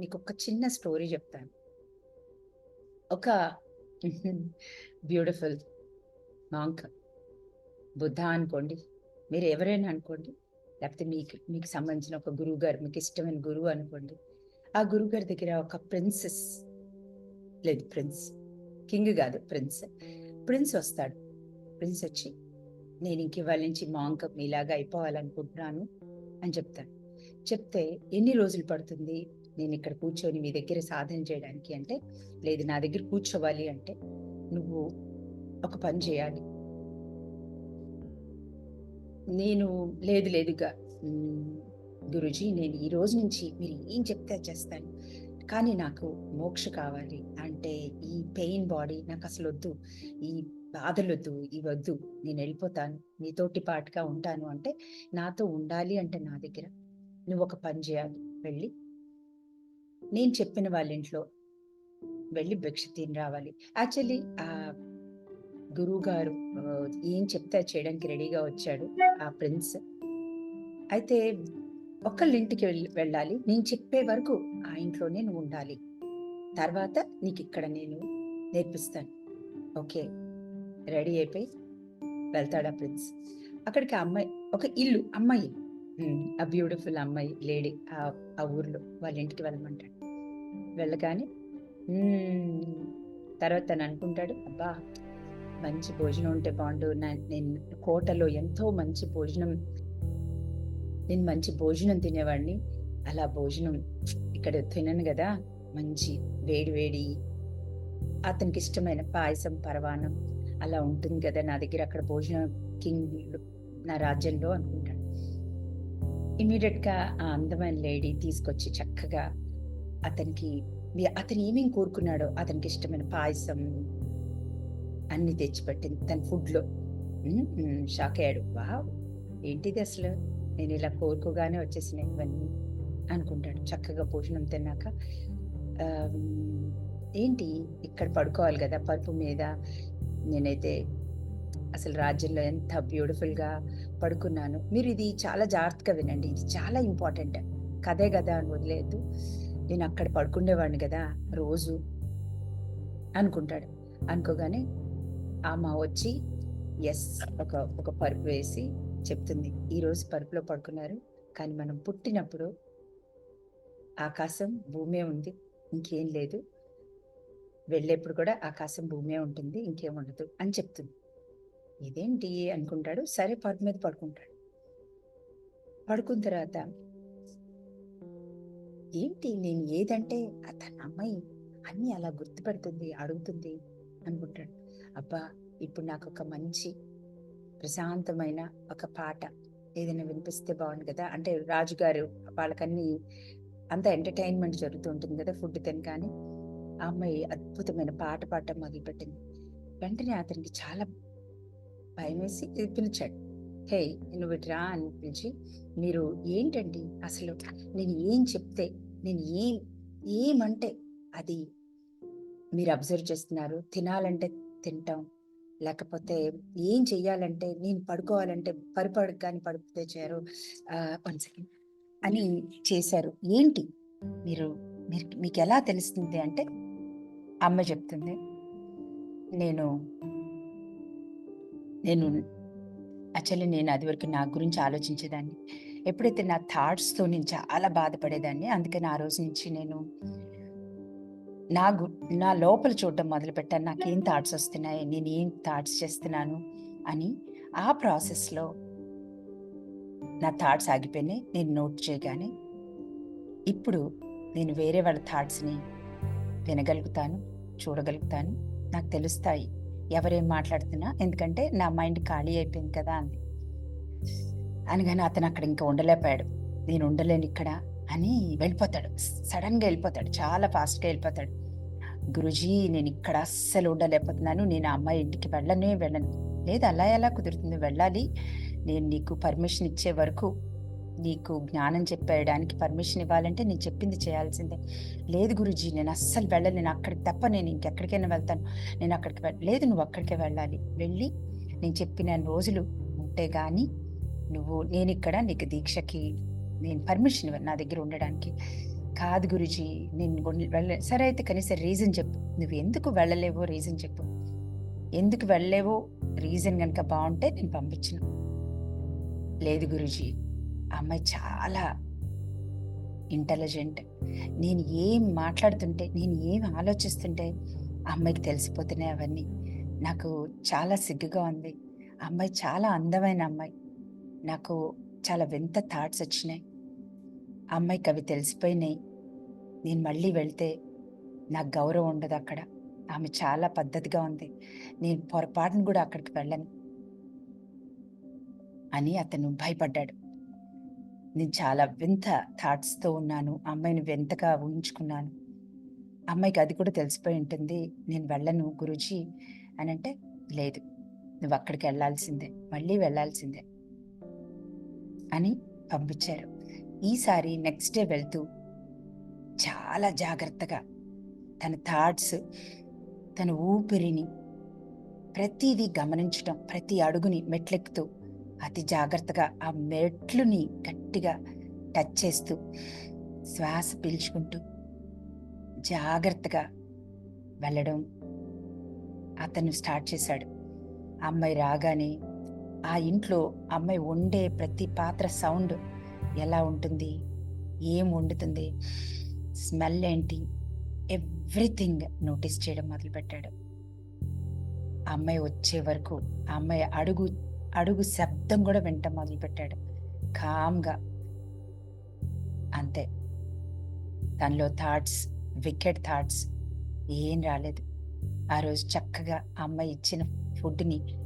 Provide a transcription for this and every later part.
మీకు ఒక చిన్న స్టోరీ చెప్తాను. ఒక బ్యూటిఫుల్ మాంక్ బుద్ధ అనుకోండి. మీరు ఎవరైనా అనుకోండి లేకపోతే మీకు మీకు సంబంధించిన ఒక గురువు గారు మీకు ఇష్టమైన గురువు అనుకోండి ఆ గురువు గారి దగ్గర ఒక ప్రిన్సెస్ లేదు ప్రిన్స్ కింగ్ కాదు ప్రిన్స్. ప్రిన్స్ వస్తాడు. ప్రిన్స్ వచ్చి నేను ఇంక ఇవాళ నుంచి మాంక్ మీలాగా అయిపోవాలనుకుంటున్నాను అని చెప్తాను చెప్తే ఎన్ని రోజులు పడుతుంది? నేను ఇక్కడ కూర్చొని మీ దగ్గర సాధన చేయడానికి అంటే లేదు నా దగ్గర కూర్చోవాలి అంటే నువ్వు ఒక పని చేయాలి. నేను లేదు లేదుగా. గురుజీ నేను ఈ రోజు నుంచి మీరు ఏం చెప్తే చేస్తాను. కానీ నాకు మోక్ష కావాలి. అంటే ఈ పెయిన్ బాడీ నాకు అసలు వద్దు. ఈ బాధలొద్దు ఈ వద్దు. నేను వెళ్ళిపోతాను. నీతోటి పాటుగా ఉంటాను అంటే నాతో ఉండాలి అంటే నా దగ్గర. నువ్వు ఒక పని చేయాలి. వెళ్ళి నేను చెప్పిన వాళ్ళ ఇంట్లో వెళ్ళి భిక్ష తిని రావాలి. యాక్చువల్లీ ఆ గురువు గారు ఏం చెప్తే చేయడానికి రెడీగా వచ్చాడు ఆ ప్రిన్స్. అయితే ఒకళ్ళ ఇంటికి వెళ్ళి వెళ్ళాలి. నేను చెప్పే వరకు ఆ ఇంట్లోనే నువ్వు ఉండాలి. తర్వాత నీకు ఇక్కడ నేను నేర్పిస్తాను. ఓకే రెడీ అయిపోయి వెళ్తాడు ఆ ప్రిన్స్. అక్కడికి అమ్మాయి ఒక ఇల్లు అమ్మాయి. ఆ బ్యూటిఫుల్ అమ్మాయి లేడీ ఆ ఆ ఊర్లో వాళ్ళ ఇంటికి వెళ్ళమంటాడు. వెళ్ళగానే తర్వాత తను అనుకుంటాడు అబ్బా మంచి భోజనం ఉంటే బాగుండు. నా- నేను కోటలో ఎంతో మంచి భోజనం నేను మంచి భోజనం తినేవాడిని. అలా భోజనం ఇక్కడ తినను కదా మంచి వేడి వేడి అతనికి ఇష్టమైన పాయసం పరవానం అలా ఉంటుంది కదా నా దగ్గర అక్కడ భోజనం కింగ్ నా రాజ్యంలో అనుకుంటాడు. ఇమీడియట్గా ఆ అందమైన లేడీ తీసుకొచ్చి చక్కగా అతనికి అతను ఏమేం కోరుకున్నాడో అతనికి ఇష్టమైన పాయసం అన్ని తెచ్చిపెట్టింది తన ఫుడ్లో. షాక్ అయ్యాడు. వావ్! ఏంటిది అసలు? నేను ఇలా కోరుకోగానే వచ్చేసినాయి ఇవన్నీ అనుకుంటాడు. చక్కగా భోజనం తిన్నాక. ఏంటి? ఇక్కడ పడుకోవాలి కదా పరుపు మీద. నేనైతే అసలు రాజ్యంలో ఎంత బ్యూటిఫుల్గా పడుకున్నాను. మీరు ఇది చాలా జాగ్రత్తగా వినండి. ఇది చాలా ఇంపార్టెంట్. కదే కదా అని వదిలేదు నేను అక్కడ పడుకునేవాడిని కదా రోజు అనుకుంటాడు. అనుకోగానే ఆమె వచ్చి ఎస్ ఒక ఒక పరుపు వేసి చెప్తుంది. ఈరోజు పరుపులో పడుకున్నారు కానీ మనం పుట్టినప్పుడు ఆకాశం భూమే ఉంది ఇంకేం లేదు. వెళ్ళేప్పుడు కూడా ఆకాశం భూమే ఉంటుంది ఇంకేం ఉండదు అని చెప్తుంది. ఇదేంటి? అనుకుంటాడు. సరే పరుపు మీద పడుకుంటాడు. పడుకున్న తర్వాత ఏంటి నేను ఏదంటే తన అమ్మాయి అన్ని అలా గుర్తుపెడుతుంది అడుగుతుంది అనుకుంటాడు. అబ్బా ఇప్పుడు నాకు ఒక మంచి ప్రశాంతమైన ఒక పాట ఏదైనా వినిపిస్తే బాగుంది కదా. అంటే రాజుగారు వాళ్ళకన్నీ అంత ఎంటర్టైన్మెంట్ జరుగుతూ ఉంటుంది కదా ఫుడ్ తినగానే. ఆ అమ్మాయి అద్భుతమైన పాట పాడటం మొదలుపెట్టింది. వెంటనే అతనికి చాలా భయం వేసి పిలిచాడు. హే నువ్వు ఇటు రా అని పిలిచి మీరు ఏంటండి అసలు నేను ఏం చెప్తే నేను ఏం ఏమంటే అది మీరు అబ్జర్వ్ చేస్తున్నారు. తినాలంటే తింటాం. లేకపోతే ఏం చెయ్యాలంటే నేను పడుకోవాలంటే పరిపడు కానీ పడిపోతే చేయరు వన్ సెకండ్. అని చేశారు. ఏంటి? మీరు మీరు మీకు ఎలా తెలుస్తుంది అంటే అమ్మ చెప్తుంది నేను నేను యాక్చువల్లీ నేను అది వరకు నా గురించి ఆలోచించేదాన్ని. ఎప్పుడైతే నా థాట్స్తో నేను చాలా బాధపడేదాన్ని అందుకని ఆ రోజు నుంచి నేను నా గు నా లోపల చూడడం మొదలుపెట్టాను. నాకేం థాట్స్ వస్తున్నాయి? నేను ఏం థాట్స్ చేస్తున్నాను? అని ఆ ప్రాసెస్లో నా థాట్స్ ఆగిపోయినాయి. నేను నోట్ చేయగానే ఇప్పుడు నేను వేరే వాళ్ళ థాట్స్ని వినగలుగుతాను చూడగలుగుతాను. నాకు తెలుస్తాయి. ఎవరేం మాట్లాడుతున్నా? ఎందుకంటే నా మైండ్ ఖాళీ అయిపోయింది కదా అంది. అనగానే అతను అక్కడ ఇంకా ఉండలేకపోయాడు నేను ఉండలేను ఇక్కడ అని వెళ్ళిపోతాడు. సడన్గా వెళ్ళిపోతాడు. చాలా ఫాస్ట్గా వెళ్ళిపోతాడు. గురుజీ నేను ఇక్కడ అస్సలు ఉండలేకపోతున్నాను. నేను అమ్మాయి ఇంటికి వెళ్ళనే వెళ్ళను. లేదు అలా ఎలా కుదురుతుంది? వెళ్ళాలి. నేను నీకు పర్మిషన్ ఇచ్చే వరకు నీకు జ్ఞానం చెప్పేయడానికి పర్మిషన్ ఇవ్వాలంటే నేను చెప్పింది చేయాల్సిందే. లేదు గురుజీ నేను అస్సలు వెళ్ళలేను అక్కడికి తప్ప నేను ఇంకెక్కడికైనా వెళ్తాను. నేను అక్కడికి వెళ్ళ లేదు నువ్వు అక్కడికే వెళ్ళాలి. వెళ్ళి నేను చెప్పిన రోజులు ఉంటే కానీ నువ్వు నేను ఇక్కడ నీకు దీక్షకి నేను పర్మిషన్ ఇవ్వను నా దగ్గర ఉండడానికి. కాదు గురుజీ నేను వెళ్ళ సరే అయితే కనీసం రీజన్ చెప్పు. నువ్వు ఎందుకు వెళ్ళలేవో రీజన్ చెప్పు. ఎందుకు వెళ్ళలేవో రీజన్ కనుక బాగుంటే నేను పంపించను. లేదు గురుజీ ఆ అమ్మాయి చాలా ఇంటెలిజెంట్ నేను ఏం మాట్లాడుతుంటే నేను ఏం ఆలోచిస్తుంటే అమ్మాయికి తెలిసిపోతున్నాయి అవన్నీ. నాకు చాలా సిగ్గుగా ఉంది. అమ్మాయి చాలా అందమైన అమ్మాయి. నాకు చాలా వింత థాట్స్ వచ్చినాయి. అమ్మాయికి అవి తెలిసిపోయినాయి. నేను మళ్ళీ వెళ్తే నాకు గౌరవం ఉండదు అక్కడ. ఆమె చాలా పద్ధతిగా ఉంది. నేను పొరపాటును కూడా అక్కడికి వెళ్ళను అని అతను భయపడ్డాడు. నేను చాలా వింత థాట్స్తో ఉన్నాను. ఆ అమ్మాయిని వింతగా ఊహించుకున్నాను. అమ్మాయికి అది కూడా తెలిసిపోయి ఉంటుంది. నేను వెళ్ళను గురుజీ అని అంటే లేదు నువ్వు అక్కడికి వెళ్ళాల్సిందే. మళ్ళీ వెళ్ళాల్సిందే. అని పంపించారు. ఈసారి నెక్స్ట్ డే వెళ్తూ చాలా జాగ్రత్తగా తన థాట్స్ తన ఊపిరిని ప్రతిదీ గమనించడం ప్రతి అడుగుని మెట్లెక్కుతూ అతి జాగ్రత్తగా ఆ మెట్లుని గట్టిగా టచ్ చేస్తూ శ్వాస పీల్చుకుంటూ జాగ్రత్తగా వెళ్ళడం అతను స్టార్ట్ చేశాడు. ఆ అమ్మాయి రాగానే ఆ ఇంట్లో అమ్మాయి వండే ప్రతి పాత్ర సౌండ్ ఎలా ఉంటుంది? ఏం వండుతుంది? స్మెల్ ఏంటి? ఎవ్రీథింగ్ నోటీస్ చేయడం మొదలుపెట్టాడు. అమ్మాయి వచ్చే వరకు అమ్మాయి అడుగు అడుగు శబ్దం కూడా వింట మొదలుపెట్టాడు. కామ్గా. అంతే. తనలో థాట్స్ వికెట్ థాట్స్ ఏం రాలేదు. ఆ రోజు చక్కగా ఆ అమ్మాయి ఇచ్చిన ఫుడ్ని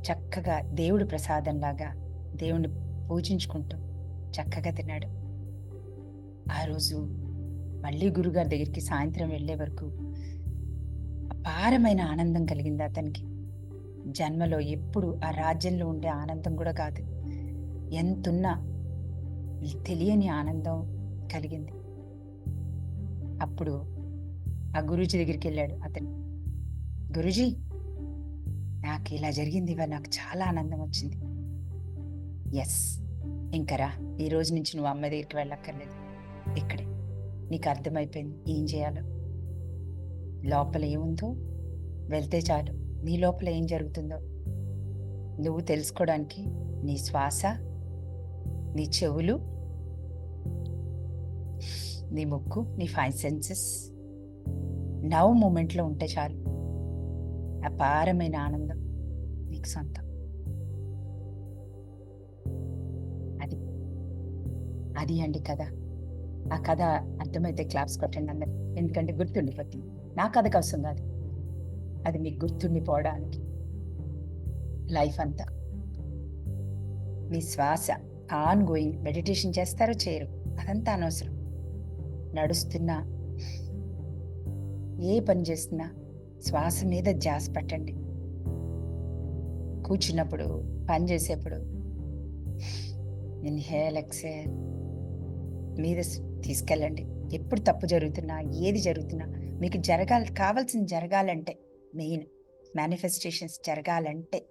చక్కగా దేవుడు ప్రసాదంలాగా దేవుణ్ణి పూజించుకుంటూ చక్కగా తిన్నాడు. ఆ రోజు మళ్ళీ గురుగారి దగ్గరికి సాయంత్రం వెళ్ళే వరకు అపారమైన ఆనందం కలిగింది అతనికి. జన్మలో ఎప్పుడు ఆ రాజ్యంలో ఉండే ఆనందం కూడా కాదు. ఎంతున్నా తెలియని ఆనందం కలిగింది. అప్పుడు ఆ గురూజీ దగ్గరికి వెళ్ళాడు అతను. గురుజీ! నాకు ఇలా జరిగింది ఇవ్వ నాకు చాలా ఆనందం వచ్చింది. ఎస్ ఇంకరా ఈ రోజు నుంచి నువ్వు అమ్మ దగ్గరికి వెళ్ళక్కర్లేదు. ఇక్కడే. నీకు అర్థమైపోయింది. ఏం చేయాలో? లోపల ఏముందో? వెళ్తే చాలు. నీ లోపల ఏం జరుగుతుందో? నువ్వు తెలుసుకోవడానికి నీ శ్వాస నీ చెవులు నీ ముక్కు నీ ఫైవ్ సెన్సెస్. నవ్ మూమెంట్లో ఉంటే చాలు. అపారమైన ఆనందం నీకు సొంతం. అది అది అండి కథ. ఆ కథ అర్థమైతే క్లాప్స్ కొట్టండి అందరు. ఎందుకంటే గుర్తుండిపోతుంది. నా కథ కోసం కాదు. అది మీకు గుర్తుండిపోవడానికి. లైఫ్ అంతా. మీ శ్వాస ఆన్ గోయింగ్ మెడిటేషన్ చేస్తారో చేయరు అదంతా అనవసరం. నడుస్తున్నా ఏ పని చేస్తున్నా శ్వాస మీద జాస్ పెట్టండి. కూర్చున్నప్పుడు పని చేసేప్పుడు ఇన్హేల్ ఎక్సేల్ మీద తీసుకెళ్ళండి. ఎప్పుడు తప్పు జరుగుతున్నా ఏది జరుగుతున్నా మీకు జరగాలి కావాల్సింది జరగాలంటే మెయిన్ మేనిఫెస్టేషన్స్ జరగాలంటే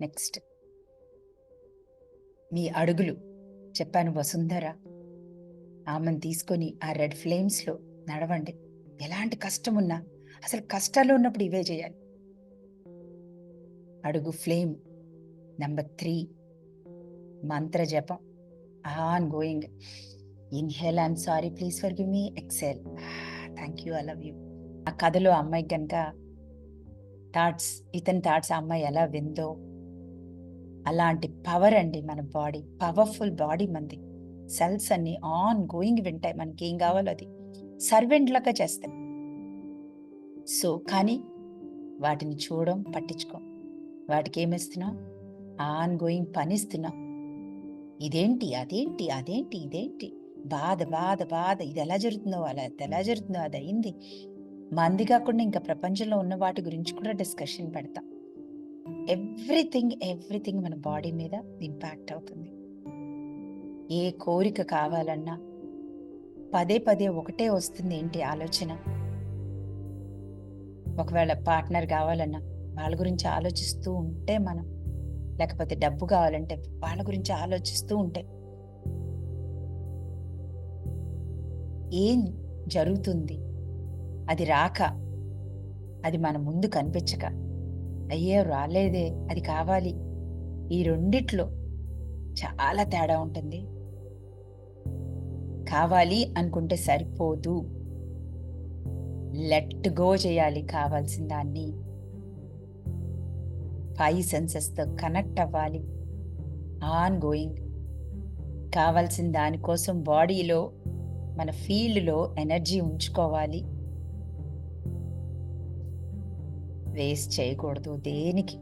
నెక్స్ట్ మీ అడుగులు చెప్పాను వసుంధర ఆమెను తీసుకొని ఆ రెడ్ ఫ్లేమ్స్లో నడవండి. ఎలాంటి కష్టం ఉన్నా అసలు కష్టాల్లో ఉన్నప్పుడు ఇవే చేయాలి. అడుగు ఫ్లేమ్. నెంబర్ త్రీ మంత్ర జపం. On going inhale I'm sorry please forgive me excel thank you I love you ఆ కథలో అమ్మాయి కనుక థాట్స్ ఇతని థాట్స్ ఆ అమ్మాయి ఎలా విందో అలాంటి పవర్ అండి మన బాడీ పవర్ఫుల్ బాడీ మంది. సెల్స్ అన్ని ఆన్ గోయింగ్ వింటాయి. మనకి ఏం కావాలో అది. సర్వెంట్ లాగా చేస్తాయి. సో కానీ వాటిని చూడడం పట్టించుకోం. వాటికి ఏమిస్తున్నాం ఆన్ గోయింగ్ పనిస్తున్నాం ఇదేంటి అదేంటి అదేంటి ఇదేంటి? బాధ బాధ బాధ. ఇది ఎలా జరుగుతుందో అలా అది ఎలా జరుగుతుందో అది అయింది మంది కాకుండా ఇంకా ప్రపంచంలో ఉన్న వాటి గురించి కూడా డిస్కషన్ పెడతాం. ఎవ్రీథింగ్ ఎవ్రీథింగ్ మన బాడీ మీద ఇంపాక్ట్ అవుతుంది. ఏ కోరిక కావాలన్నా పదే పదే ఒకటే వస్తుంది ఏంటి ఆలోచన? ఒకవేళ పార్ట్నర్ కావాలన్నా వాళ్ళ గురించి ఆలోచిస్తూ ఉంటే మనం లేకపోతే డబ్బు కావాలంటే వాళ్ళ గురించి ఆలోచిస్తూ ఉంటే. ఏం జరుగుతుంది? అది రాక అది మన ముందు కనిపించక అయ్యో రాలేదే అది కావాలి. ఈ రెండిట్లో చాలా తేడా ఉంటుంది. కావాలి అనుకుంటే సరిపోదు. లెట్ గో చేయాలి కావాల్సిన దాన్ని ఫైవ్ సెన్సెస్తో కనెక్ట్ అవ్వాలి. On going. కావాల్సిన దానికోసం బాడీలో మన ఫీల్డ్లో ఎనర్జీ ఉంచుకోవాలి. వేస్ట్ చేయకూడదు దేనికి.